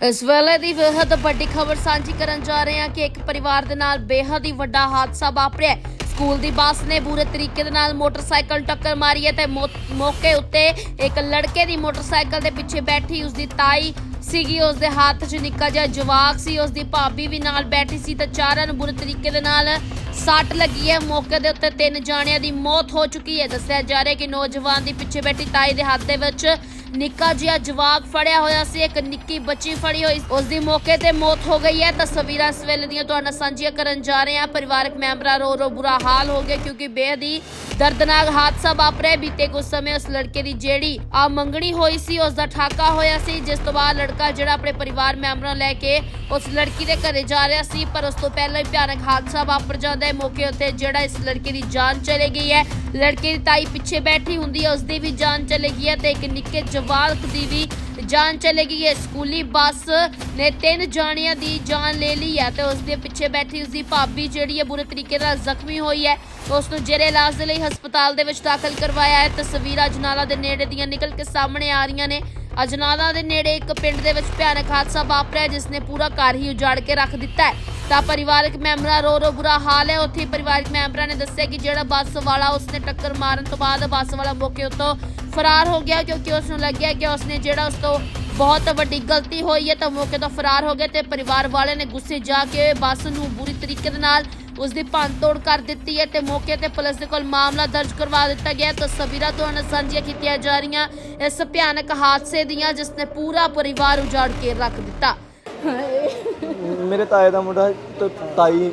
ਇਸ ਵੇਲੇ ਦੀ ਬੇਹੱਦ ਵੱਡੀ ਖਬਰ ਸਾਂਝੀ ਕਰਨ ਜਾ ਰਹੇ ਹਾਂ ਕਿ ਇੱਕ ਪਰਿਵਾਰ ਦੇ ਨਾਲ ਬੇਹੱਦ ਹੀ ਵੱਡਾ ਹਾਦਸਾ ਵਾਪਰਿਆ ਸਕੂਲ ਦੀ ਬੱਸ ਨੇ ਬੁਰੇ ਤਰੀਕੇ ਦੇ ਨਾਲ ਮੋਟਰਸਾਈਕਲ ਟੱਕਰ ਮਾਰੀ ਹੈ ਤੇ ਮੌਕੇ ਉੱਤੇ ਇੱਕ ਲੜਕੇ ਦੀ ਮੋਟਰਸਾਈਕਲ ਦੇ ਪਿੱਛੇ ਬੈਠੀ ਉਸਦੀ ਤਾਈ ਸੀਗੀ। ਉਸਦੇ ਹੱਥ 'ਚ ਨਿੱਕਾ ਜਿਹਾ ਜਵਾਕ ਸੀ। ਉਸਦੀ ਭਾਬੀ ਵੀ ਨਾਲ ਬੈਠੀ ਸੀ ਤੇ ਚਾਰਾਂ ਨੂੰ ਬੁਰੇ ਤਰੀਕੇ ਦੇ ਨਾਲ ਸੱਟ ਲੱਗੀ ਹੈ। ਮੌਕੇ ਦੇ ਉੱਤੇ ਤਿੰਨ ਜਾਣਿਆਂ ਦੀ ਮੌਤ ਹੋ ਚੁੱਕੀ ਹੈ। ਦੱਸਿਆ ਜਾ ਰਿਹਾ ਕਿ ਨੌਜਵਾਨ ਦੀ ਪਿੱਛੇ ਬੈਠੀ ਤਾਈ ਦੇ ਹੱਥ ਦੇ ਵਿੱਚ ਨਿੱਕਾ ਜਿਹਾ ਜਵਾਕ ਫੜਿਆ ਹੋਇਆ ਸੀ, ਇੱਕ ਨਿੱਕੀ ਬੱਚੀ ਫੜੀ ਹੋਈ। ਉਸ ਦੀ ਮੌਕੇ ਤੇ ਮੌਤ ਹੋ ਗਈ ਹੈ। ਤਸਵੀਰਾਂ ਇਸ ਵੇਲੇ ਦੀਆਂ ਤੁਹਾਡੇ ਸਾਂਝੀਆਂ ਕਰਨ ਜਾ ਰਹੇ ਹਾਂ। ਪਰਿਵਾਰਕ ਮੈਂਬਰਾਂ ਰੋ ਰੋ ਬੁਰਾ ਹਾਲ ਹੋ ਗਿਆ ਕਿਉਂਕਿ ਬੇਹੱਦ ਹੀ ਦਰਦਨਾਕ ਹਾਦਸਾ ਵਾਪਰਿਆ। ਬੀਤੇ ਕੁਝ ਸਮੇਂ ਉਸ ਲੜਕੇ ਦੀ ਜਿਹੜੀ ਆ ਮੰਗਣੀ ਹੋਈ ਸੀ ਉਸ ਦਾ ਠਾਕਾ ਹੋਇਆ ਸੀ, ਜਿਸ ਤੋਂ ਬਾਅਦ ਲੜਕਾ ਜਿਹੜਾ ਆਪਣੇ ਪਰਿਵਾਰ ਮੈਂਬਰਾਂ ਲੈ ਕੇ ਉਸ ਲੜਕੀ ਦੇ ਘਰੇ ਜਾ ਰਿਹਾ ਸੀ, ਪਰ ਉਸ ਤੋਂ ਪਹਿਲਾਂ ਹੀ ਭਿਆਨਕ ਹਾਦਸਾ ਵਾਪਰ ਜਾਂਦਾ ਹੈ। ਮੌਕੇ ਉੱਤੇ ਜਿਹੜਾ ਇਸ ਲੜਕੇ ਦੀ ਜਾਨ ਚਲੇ ਗਈ ਹੈ। ਲੜਕੇ ਦੀ ਤਾਈ ਪਿੱਛੇ ਬੈਠੀ ਹੁੰਦੀ ਹੈ ਉਸ ਦੀ ਵੀ ਜਾਨ ਚਲੇ ਗਈ ਹੈ ਤੇ ਇੱਕ ਨਿੱਕੇ ਜਵਾਕ ਦੀ ਵੀ ਜਾਨ ਚਲੇ ਗਈ ਹੈ। ਸਕੂਲੀ ਬੱਸ ਨੇ ਤਿੰਨ ਜਾਣਿਆਂ ਦੀ ਜਾਨ ਲੈ ਲਈ ਹੈ ਤੇ ਉਸ ਦੇ ਪਿੱਛੇ ਬੈਠੀ ਉਸ ਦੀ ਭਾਬੀ ਜਿਹੜੀ ਹੈ ਬੁਰੇ ਤਰੀਕੇ ਨਾਲ ਜ਼ਖਮੀ ਹੋਈ ਹੈ। ਉਸ ਨੂੰ ਜੇਰੇ ਇਲਾਜ ਦੇ ਲਈ ਹਸਪਤਾਲ ਦੇ ਵਿੱਚ ਦਾਖਲ ਕਰਵਾਇਆ ਹੈ। ਤਸਵੀਰਾਂ ਅਜਨਾਲਾ ਦੇ ਨੇੜੇ ਦੀਆਂ ਨਿਕਲ ਕੇ ਸਾਹਮਣੇ ਆ ਰਹੀਆਂ ਨੇ। ਅਜਨਾਲਾ ਦੇ ਨੇੜੇ ਇੱਕ ਪਿੰਡ ਦੇ ਵਿੱਚ ਭਿਆਨਕ ਹਾਦਸਾ ਵਾਪਰਿਆ, ਜਿਸ ਨੇ ਪੂਰਾ ਘਰ ਹੀ ਉਜਾੜ ਕੇ ਰੱਖ ਦਿੱਤਾ ਹੈ। ਤਾਂ ਪਰਿਵਾਰਕ ਮੈਂਬਰਾਂ ਰੋ ਰੋ ਬੁਰਾ ਹਾਲ ਹੈ। ਉੱਥੇ ਪਰਿਵਾਰਕ ਮੈਂਬਰਾਂ ਨੇ ਦੱਸਿਆ ਕਿ ਜਿਹੜਾ ਬੱਸ ਵਾਲਾ, ਉਸਨੇ ਟੱਕਰ ਮਾਰਨ ਤੋਂ ਬਾਅਦ ਬੱਸ ਵਾਲਾ ਮੌਕੇ ਉੱਤੋਂ ਫਰਾਰ ਹੋ ਗਿਆ ਕਿਉਂਕਿ ਉਸ ਨੂੰ ਲੱਗਿਆ ਕਿ ਉਸਨੇ ਜਿਹੜਾ ਉਸ ਤੋਂ ਬਹੁਤ ਵੱਡੀ ਗਲਤੀ ਹੋਈ ਹੈ, ਤਾਂ ਮੌਕੇ ਤੋਂ ਫਰਾਰ ਹੋ ਗਿਆ ਤੇ ਪਰਿਵਾਰ ਵਾਲਿਆਂ ਨੇ ਗੁੱਸੇ ਜਾ ਕੇ ਬੱਸ ਨੂੰ ਬੁਰੀ ਤਰੀਕੇ ਦੇ ਨਾਲ ਉਸ ਦੀ ਭੰਨਤੋੜ ਕਰ ਦਿੱਤੀ ਹੈ ਤੇ ਮੌਕੇ ਤੇ ਪੁਲਿਸ ਦੇ ਕੋਲ ਮਾਮਲਾ ਦਰਜ ਕਰਵਾ ਦਿੱਤਾ ਗਿਆ ਹੈ। ਤਸਵੀਰਾਂ ਤੁਹਾਨੂੰ ਸਾਂਝੀਆਂ ਕੀਤੀਆਂ ਜਾ ਰਹੀਆਂ ਇਸ ਭਿਆਨਕ ਹਾਦਸੇ ਦੀਆਂ, ਜਿਸ ਨੇ ਪੂਰਾ ਪਰਿਵਾਰ ਉਜਾੜ ਕੇ ਰੱਖ ਦਿੱਤਾ। ਮੇਰੇ ਤਾਏ ਦਾ ਮੁੰਡਾ ਤੇ ਤਾਈ,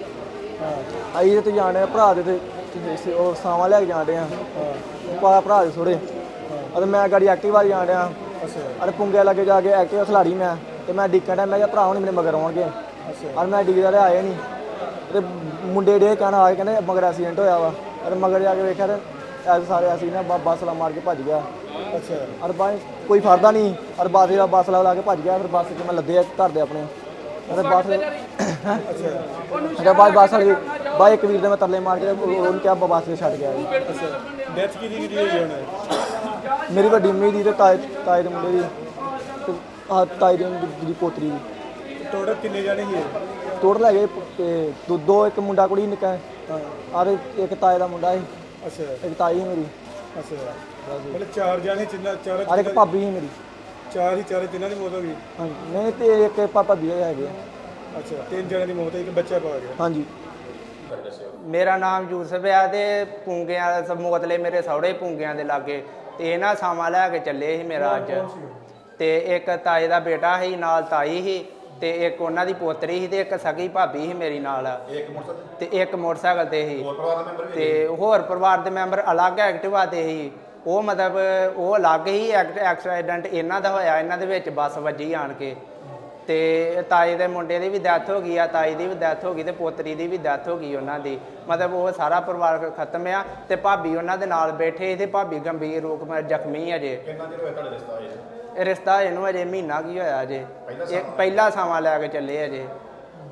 ਆਈ ਤੇ ਤੂੰ ਜਾਣਿਆ ਭਰਾ ਦੇ ਤੇ ਤੇ ਸ- ਉਹ ਸਾਵਾਂ ਲੈ ਕੇ ਜਾਣਦੇ ਆ। ਪਾ ਭਰਾ ਦੇ ਥੋੜੇ ਅਤੇ ਮੈਂ ਗਾੜੀ ਐਕਟਿਵਾ ਜਾਣ ਡਿਆ। ਅਰੇ ਪੁੰਗੇ ਲੱਗੇ ਜਾ ਕੇ ਐਕਟਿਵਾ ਖਿਲਾੜੀ ਮੈਂ। ਤੇ ਮੈਂ ਡਿੱਕਣ ਡਿਆ, ਮੈਂ ਕਿਹਾ ਭਰਾ ਹੁਣ ਮੇਰੇ ਮਗਰ ਆਉਣਗੇ। ਅਰ ਮੈਂ ਡਿੱਗਦਾ ਤੇ ਆਏ ਨਹੀਂ ਤੇ ਮੁੰਡੇ ਡੇ ਕਹਿਣ ਆ ਕੇ ਕਹਿੰਦੇ ਮਗਰ ਐਕਸੀਡੈਂਟ ਹੋਇਆ ਵਾ। ਅਰੇ ਮਗਰ ਜਾ ਕੇ ਵੇਖਿਆ ਤੇ ਐਸ ਸਾਰੇ ਅਸੀਂ ਨਾ ਬ- ਬੱਸ ਲਾ ਮਾਰ ਕੇ ਭੱਜ ਗਿਆ। ਅੱਛਾ। ਅਰ ਬਾਈ ਕੋਈ ਫੜਦਾ ਨਹੀਂ। ਅਰ ਬੱਸ ਦਾ ਬੱਸ ਲਾ ਲਾ ਕੇ ਭੱਜ ਗਿਆ। ਫਿਰ ਬੱਸ 'ਚ ਮੈਂ ਲੱਦੇ ਆ ਘਰ ਦੇ ਆਪਣੇ। ਅਰੇ ਬੱਸ ਅੱਛਾ। ਬਾਈ ਬੱਸ ਵਾਲੀ ਬਾਈ ਇੱਕ ਵੀਰ ਦੇ ਮੈਂ ਤਰਲੇ ਮਾਰ ਕੇ ਉਹ- ਉਹਨੂੰ ਕਿਹਾ ਬੱਸ ਤੇ ਛੱਡ ਗਿਆ ਜੀ। ਡੈਥ ਕਿਹਦੀ ਕਿਹਦੀ ਹੋਈ ਹੁਣ ਮੇਰੀ ਵੱਡੀ ਮੰਮੀ ਦੀ ਤੇ ਤਾਏ ਤਾਏ ਦੇ ਮੁੰਡੇ ਦੀ। ਤੇ ਆਹ ਤਾਏ ਦੀ ਦੀ ਪੋਤਰੀ ਦੀ। ਟੋਟਲ ਕਿੰਨੇ ਜਾਣੇ ਸੀ ਇਹ? ਟੋਟਲ ਹੈਗੇ ਤੇ ਦੋ- ਦੋ ਇੱਕ ਮੁੰਡਾ ਕੁੜੀ ਨਿੱਕਾ। ਹੈ। ਹਾਂ ਆਹ ਇੱਕ ਤਾਏ ਦਾ ਮੁੰਡਾ ਹੈ ਅੱਛਾ। ਇੱਕ ਤਾਈ ਹੈ ਮੇਰੀ। ਅੱਛਾ। ਮਤਲਬ ਚਾਰ ਜਾਣੇ ਜਿੰਨਾ ਚਾਰ ਆਹ ਇੱਕ ਭਾਬੀ ਹੈ ਮੇਰੀ। ਚਾਰ ਹੀ ਚਾਰੇ ਤਿੰਨਾਂ ਦੀ ਮੌਤ ਹੋ ਗਈ? ਹਾਂਜੀ। ਨਹੀਂ ਤੇ ਇੱਕ ਪਾਪਾ ਵੀ ਹੈਗੇ ਆ। ਅੱਛਾ ਤਿੰਨ ਜਣਿਆਂ ਦੀ ਮੌਤ ਹੋਈ ਇੱਕ ਬੱਚਾ ਪਾ ਗਿਆ। ਹਾਂਜੀ। ਮੇਰਾ ਨਾਮ ਯੂਸਫ ਆ ਤੇ ਪੂੰਗਿਆਂ ਦਾ ਮੋਤਲੇ ਮੇਰੇ ਸਹੁਰੇ ਪੂੰਗਿਆਂ ਦੇ ਲਾਗੇ। ਤੇ ਇਹ ਨਾ ਸਾਮਾ ਲੈ ਕੇ ਚੱਲੇ ਸੀ ਮੇਰਾ ਅੱਜ। ਤੇ ਇੱਕ ਤਾਏ ਦਾ ਬੇਟਾ ਸੀ ਨਾਲ ਤਾਈ ਸੀ। ਤੇ ਇੱਕ ਉਹਨਾਂ ਦੀ ਪੋਤਰੀ ਸੀ ਤੇ ਇੱਕ ਸਗੀ ਭਾਬੀ ਸੀ ਮੇਰੀ ਨਾਲ। ਤੇ? ਇੱਕ ਮੋਟਰਸਾਈਕਲ ਤੇ ਸੀ। ਤੇ ਹੋਰ ਪਰਿਵਾਰ ਦੇ ਮੈਂਬਰ ਅਲੱਗ ਐਕਟਿਵਾ ਤੇ ਸੀ। ਉਹ ਮਤਲਬ ਉਹ ਅਲੱਗ ਹੀ ਐਕਸੀਡੈਂਟ ਇਹਨਾਂ ਦਾ ਹੋਇਆ ਇਹਨਾਂ ਦੇ ਵਿੱਚ ਬੱਸ ਵੱਜੀ ਆਣ ਕੇ। ਤੇ ਤਾਏ ਦੇ ਮੁੰਡੇ ਦੀ ਵੀ ਡੈਥ ਹੋ ਗਈ ਆ ਤਾਈ ਦੀ ਵੀ ਡੈਥ ਹੋ ਗਈ ਤੇ ਪੋਤਰੀ ਦੀ ਵੀ ਡੈਥ ਹੋ ਗਈ ਉਹਨਾਂ ਦੀ। ਮਤਲਬ ਉਹ ਸਾਰਾ ਪਰਿਵਾਰ ਖਤਮ ਆ ਤੇ ਭਾਬੀ ਉਹਨਾਂ ਦੇ ਨਾਲ ਬੈਠੇ ਤੇ ਭਾਬੀ ਗੰਭੀਰ ਰੂਪ ਵਿੱਚ ਜ਼ਖਮੀ ਅਜੇ ਕਿੰਨਾ ਚਿਰ ਹੋਇਆ ਤੁਹਾਡੇ ਰਿਸ਼ਤਾ ਹੋਇਆ? ਇਹ ਰਿਸ਼ਤਾ ਇਹਨੂੰ ਅਜੇ ਮਹੀਨਾ ਕੀ ਹੋਇਆ ਅਜੇ। ਇਹ ਪਹਿਲਾ ਸਮਾਂ ਲੈ ਕੇ ਚੱਲੇ ਅਜੇ।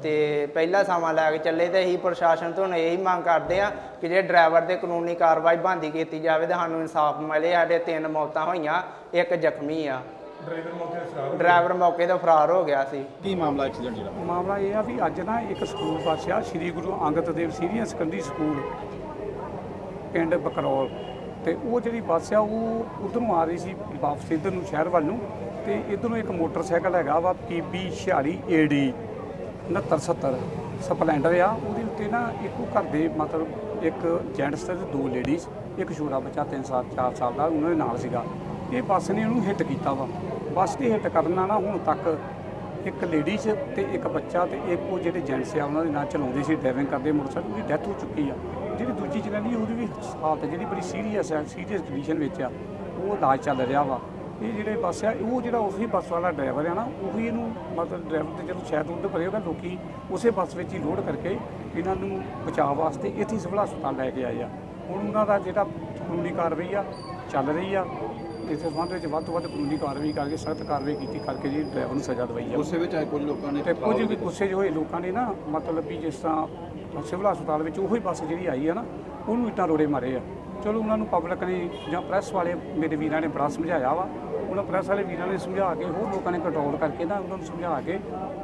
ਤੇ ਪਹਿਲਾ ਸਮਾਂ ਲੈ ਕੇ ਚੱਲੇ ਤੇ ਅਸੀਂ ਪ੍ਰਸ਼ਾਸਨ ਤੋਂ ਇਹੀ ਮੰਗ ਕਰਦੇ ਆ ਕਿ ਜੇ ਡਰਾਈਵਰ ਤੇ ਕਾਨੂੰਨੀ ਕਾਰਵਾਈ ਬੰਦੀ ਕੀਤੀ ਜਾਵੇ ਤੇ ਸਾਨੂੰ ਇਨਸਾਫ ਮਿਲੇ ਸਾਡੇ ਤਿੰਨ ਮੌਤਾਂ ਹੋਈਆਂ ਇੱਕ ਜ਼ਖਮੀ ਆ। ਡਰਾਈਵਰ ਮੌਕੇ ਤੇ ਫਰਾਰ ਡਰਾਈਵਰ ਮੌਕੇ ਤੋਂ ਫਰਾਰ ਹੋ ਗਿਆ ਸੀ। ਕੀ ਮਾਮਲਾ ਐਕਸੀਡੈਂਟ ਜਿਹੜਾ? ਮਾਮਲਾ ਇਹ ਆ ਵੀ ਅੱਜ ਨਾ ਇੱਕ ਸਕੂਲ ਬੱਸ ਆ Shri Guru Angad Dev senior secondary school ਪਿੰਡ ਬਕਰੌਲ। ਤੇ ਉਹ ਜਿਹੜੀ ਬੱਸ ਆ, ਉਹ ਉਧਰੋਂ ਆ ਰਹੀ ਸੀ ਵਾਪਸ ਇੱਧਰ ਨੂੰ ਸ਼ਹਿਰ ਵੱਲ ਨੂੰ ਤੇ ਇਧਰੋਂ ਇੱਕ ਮੋਟਰਸਾਈਕਲ ਹੈਗਾ ਵਾ PB 46 AD 6970 ਸਪਲੈਂਡਰ ਆ। ਉਹਦੇ ਉੱਤੇ ਨਾ ਇੱਕੋ ਘਰ ਦੇ ਮਤਲਬ ਇੱਕ ਜੈਂਟਸ ਤੇ ਦੋ ਲੇਡੀਜ਼ ਇੱਕ ਛੋਟਾ ਬੱਚਾ 3 ਸਾਲ 4 ਸਾਲ ਦਾ, ਉਹਨਾਂ ਦੇ ਨਾਲ ਸੀਗਾ। ਇਹ ਬੱਸ ਨੇ ਉਹਨੂੰ ਹਿੱਟ ਕੀਤਾ ਵਾ। ਬੱਸ ਦੇ ਹਿੱਟ ਕਰਨ ਨਾਲ ਨਾ ਹੁਣ ਤੱਕ ਇੱਕ ਲੇਡੀਜ਼ ਤੇ ਇੱਕ ਬੱਚਾ ਤੇ ਇੱਕ ਉਹ ਜਿਹੜੇ ਜੈਂਟਸ ਆ, ਉਹਨਾਂ ਦੇ ਨਾਲ ਚਲਾਉਂਦੇ ਸੀ ਡਰਾਈਵਿੰਗ ਕਰਦੇ ਮੋਟਰਸਾਈਕਲ, ਉਹਦੀ ਡੈਥ ਹੋ ਚੁੱਕੀ ਆ। ਜਿਹੜੀ ਦੂਜੀ ਜਨਾਨੀ ਉਹਦੀ ਵੀ ਹਾਲਤ ਜਿਹੜੀ ਬੜੀ ਸੀਰੀਅਸ ਆ ਸੀਰੀਅਸ ਕੰਡੀਸ਼ਨ ਵਿੱਚ ਆ, ਉਹ ਇਲਾਜ ਚੱਲ ਰਿਹਾ ਵਾ। ਇਹ ਜਿਹੜੇ ਬੱਸ ਆ, ਉਹ ਜਿਹੜਾ ਉਹੀ ਬੱਸ ਵਾਲਾ ਡਰਾਈਵਰ ਆ ਨਾ, ਉਹੀ ਇਹਨੂੰ ਮਤਲਬ ਡਰਾਈਵਰ ਤੇ ਜਦੋਂ ਸ਼ਾਇਦ ਉਹਦੇ ਭਰੇ ਉਹਦਾ ਲੋਕੀ ਉਸੇ ਬੱਸ ਵਿੱਚ ਹੀ ਲੋਡ ਕਰਕੇ ਇਹਨਾਂ ਨੂੰ ਬਚਾਅ ਵਾਸਤੇ ਇੱਥੇ ਸਿਵਲ ਹਸਪਤਾਲ ਲੈ ਕੇ ਆਏ ਆ। ਹੁਣ ਉਹਨਾਂ ਦਾ ਜਿਹੜਾ ਕਾਨੂੰਨੀ ਕਾਰਵਾਈ ਆ, ਚੱਲ ਰਹੀ ਆ ਇਸ ਸੰਬੰਧ ਵਿੱਚ ਵੱਧ ਤੋਂ ਵੱਧ ਕਾਨੂੰਨੀ ਕਾਰਵਾਈ ਕਰਕੇ ਸਖਤ ਕਾਰਵਾਈ ਕੀਤੀ ਕਰਕੇ ਜੀ ਡਰਾਈਵਰ ਨੂੰ ਸਜ਼ਾ ਦਵਾਈ ਜਾਵੇ ਉਸੇ ਵਿੱਚ ਆਏ ਕੁਝ ਲੋਕਾਂ ਨੇ ਤੇ ਕੁਝ ਵੀ ਗੁੱਸੇ 'ਚ ਹੋਏ ਲੋਕਾਂ ਨੇ ਨਾ ਮਤਲਬ ਵੀ ਜਿਸ ਤਰ੍ਹਾਂ ਸਿਵਲ ਹਸਪਤਾਲ ਵਿੱਚ ਉਹੀ ਬੱਸ ਜਿਹੜੀ ਆਈ ਆ ਨਾ ਉਹਨੂੰ ਇੱਟਾਂ ਰੋੜੇ ਮਾਰੇ ਆ। ਚਲੋ ਉਹਨਾਂ ਨੂੰ ਪਬਲਿਕ ਨੇ ਜਾਂ ਪ੍ਰੈਸ ਵਾਲੇ ਮੇਰੇ ਵੀਰਾਂ ਨੇ ਬੜਾ ਸਮਝਾਇਆ ਵਾ। ਉਹਨਾਂ ਪ੍ਰੈਸ ਵਾਲੇ ਵੀਰਾਂ ਨੇ ਸਮਝਾ ਕੇ ਹੋਰ ਲੋਕਾਂ ਨੇ ਕੰਟਰੋਲ ਕਰਕੇ ਨਾ ਉਹਨਾਂ ਨੂੰ ਸਮਝਾ ਕੇ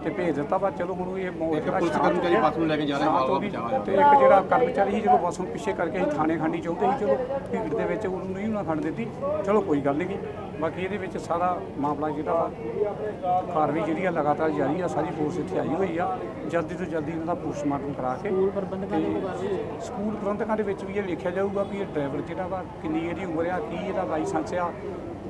ਤੇ ਭੇਜ ਦਿੱਤਾ ਵਾ ਚਲੋ ਹੁਣ ਇਹ ਮੌਤ ਜਿਹੜਾ ਪੁਲਿਸ ਕਰਮਚਾਰੀ ਬੱਸ ਨੂੰ ਲੈ ਕੇ ਜਾ ਰਿਹਾ। ਬਚਾਅ ਤੇ ਇੱਕ ਜਿਹੜਾ ਕਰਮਚਾਰੀ ਸੀ ਜਦੋਂ ਬੱਸ ਨੂੰ ਪਿੱਛੇ ਕਰਕੇ ਅਸੀਂ ਥਾਣੇ ਖਾਂਡੀ ਚਾਹੁੰਦੇ ਸੀ ਚਲੋ ਭੀੜ ਦੇ ਵਿੱਚ ਉਹਨੂੰ ਨਹੀਂ ਉਹਨਾਂ ਖੜਨ ਦਿੱਤੀ। ਚਲੋ ਕੋਈ ਗੱਲ ਨਹੀਂ ਬਾਕੀ ਇਹਦੇ ਵਿੱਚ ਸਾਰਾ ਮਾਮਲਾ ਜਿਹੜਾ ਵਾ ਕਾਰਵਾਈ ਜਿਹੜੀ ਆ ਲਗਾਤਾਰ ਜਾਰੀ ਆ ਸਾਰੀ ਫੋਰਸ ਇੱਥੇ ਆਈ ਹੋਈ ਆ। ਜਲਦੀ ਤੋਂ ਜਲਦੀ ਇਹਨਾਂ ਦਾ ਪੋਸਟਮਾਰਟਮ ਕਰਾ ਕੇ ਸਕੂਲ ਪ੍ਰਬੰਧਕਾਂ ਦੀ ਸਕੂਲ ਪ੍ਰਬੰਧਕਾਂ ਦੇ ਵਿੱਚ ਵੀ ਇਹ ਵੇਖਿਆ ਜਾਊਗਾ ਵੀ ਇਹ ਡਰਾਈਵਰ ਜਿਹੜਾ ਵਾ ਕਿੰਨੀ ਇਹਦੀ ਉਮਰ ਆ ਕੀ ਇਹਦਾ ਲਾਇਸੈਂਸ ਆ।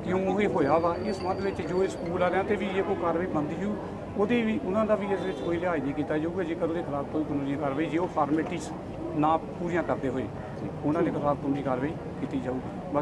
ਕਿਉਂ ਇਹ ਹੋਇਆ ਵਾ? ਇਸ ਸੰਬੰਧ ਵਿੱਚ ਜੋ ਇਹ ਸਕੂਲ ਵਾਲਿਆਂ ਤੇ ਵੀ ਜੇ ਕੋਈ ਕਾਰਵਾਈ ਬਣਦੀ ਹੋਊ ਉਹਦੀ ਵੀ, ਉਹਨਾਂ ਦਾ ਵੀ ਇਸ ਵਿੱਚ ਕੋਈ ਲਿਹਾਜ਼ ਨਹੀਂ ਕੀਤਾ ਜਾਊਗਾ। ਜੇਕਰ ਉਹਦੇ ਖਿਲਾਫ ਕੋਈ ਕਾਨੂੰਨੀ ਕਾਰਵਾਈ, ਜੇ ਉਹ ਫਾਰਮੈਲਿਟੀਜ਼ ਨਾ ਪੂਰੀਆਂ ਕਰਦੇ ਹੋਏ, ਉਹਨਾਂ ਦੇ ਖਿਲਾਫ ਕਾਨੂੰਨੀ ਕਾਰਵਾਈ ਕੀਤੀ ਜਾਊਗੀ। ਬਾਕੀ